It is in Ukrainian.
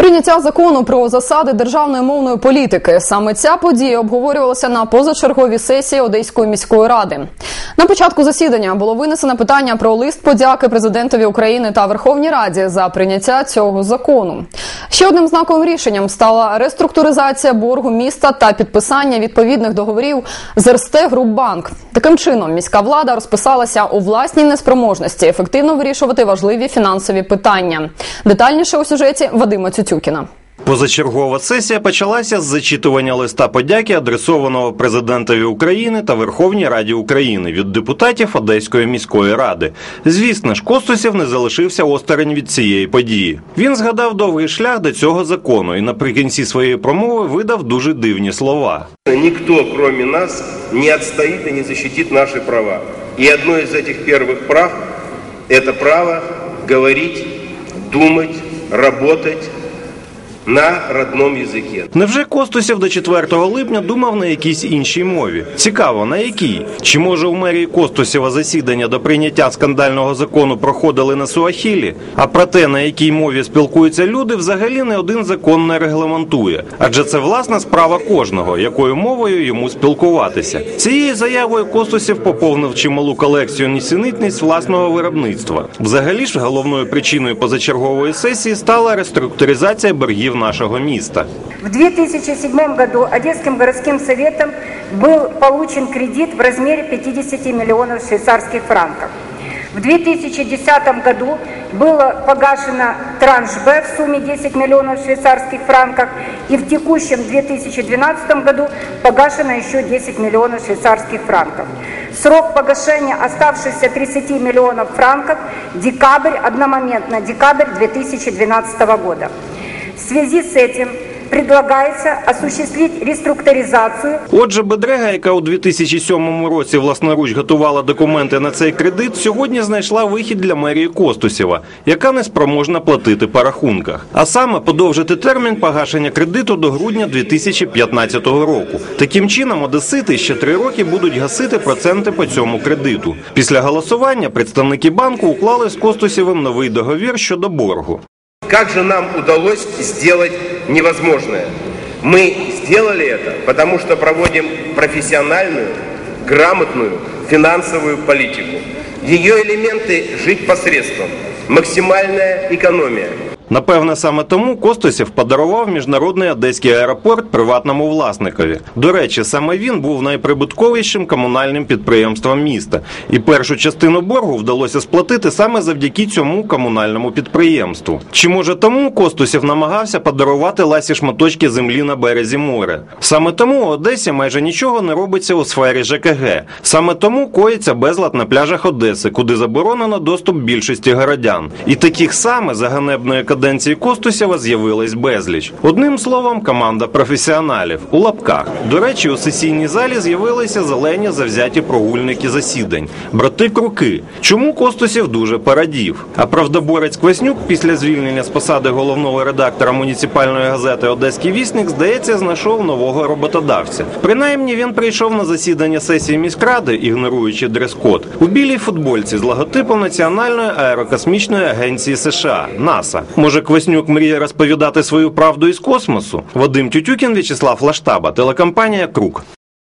Прийняття закону про засади державної мовної політики. Саме ця подія обговорювалася на позачерговій сесії Одеської міської ради. На початку засідання було винесено питання про лист подяки президентові України та Верховній Раді за прийняття цього закону. Ще одним знаковим рішенням стала реструктуризація боргу міста та підписання відповідних договорів з РСТ Групбанк. Таким чином, міська влада розписалася у власній неспроможності ефективно вирішувати важливі фінансові питання. Детальніше у сюжеті Вадима Цютюкіна. Позачергова сесія почалася з зачитування листа подяки, адресованого президентові України та Верховній Раді України від депутатів Одеської міської ради. Звісно ж, Костусів не залишився осторонь від цієї події. Він згадав довгий шлях до цього закону і наприкінці своєї промови видав дуже дивні слова. Никто, кроме нас, не отстоит и не защитит наши права. И одно из этих первых прав – это право говорить, думать, работать на родном языке. Невже Костусів до 4 липня думав на якійсь іншій мові? Цікаво, на якій? Чи може у мерії Костусєва засідання до прийняття скандального закону проходили на Суахілі? А про те, на якій мові спілкуються люди, взагалі не один закон не регламентує. Адже це власна справа кожного, якою мовою йому спілкуватися. Цією заявою Костусів поповнив чималу колекцію нісенітниць власного виробництва. Взагалі ж головною причиною позачергової сесії стала реструктуризація боргів нашого міста. В 2007 году Одесским городским советом был получен кредит в размере 50 миллионов швейцарских франков. В 2010 году было погашено транш Б в сумме 10 миллионов швейцарских франков и в текущем 2012 году погашено еще 10 миллионов швейцарских франков. Срок погашения оставшихся 30 миллионов франков декабрь, одномоментно декабрь 2012 года. В связи с этим предлагается осуществить реструктуризацию Отже, Бедрега, яка у 2007 році власноруч готувала документи на цей кредит, сьогодні знайшла вихід для мерії Костусєва, яка не спроможна платити по рахунках. А саме подовжити термін погашення кредиту до грудня 2015 року. Таким чином, одесити ще три роки будуть гасити проценти по цьому кредиту. Після голосування представники банку уклали з Костусєвим новий договір щодо боргу. Как же нам удалось сделать невозможное? Мы сделали это, потому что проводим профессиональную, грамотную финансовую политику. Ее элементы – жить посредством, максимальная экономия, Напевне, саме тому Костусів подарував міжнародний одеський аеропорт приватному власникові. До речі, саме він був найприбутковішим комунальним підприємством міста, і першу частину боргу вдалося сплатити саме завдяки цьому комунальному підприємству. Чи може тому Костусів намагався подарувати ласі шматочки землі на березі моря? Саме тому у Одесі майже нічого не робиться у сфері ЖКГ. Саме тому коїться безлад на пляжах Одеси, куди заборонено доступ більшості городян. І таких саме за ганебної каденції Костусєва з'явилось безліч. Одним словом, команда професіоналів у лапках. До речі, у сесійній залі з'явилися зелені завзяті прогульники засідань, брати Круки. Чому Костусів дуже порадів? А правдоборець Кваснюк після звільнення з посади головного редактора муніципальної газети Одеський вісник здається знайшов нового роботодавця. Принаймні він прийшов на засідання сесії міськради, ігноруючи дрес-код, у білій футбольці з логотипом Національної аерокосмічної агенції США НАСА. Може, Кваснюк мріє розповідати свою правду із космосу? Вадим Тютюкін, В'ячеслав Лаштаба, телекомпанія Крук.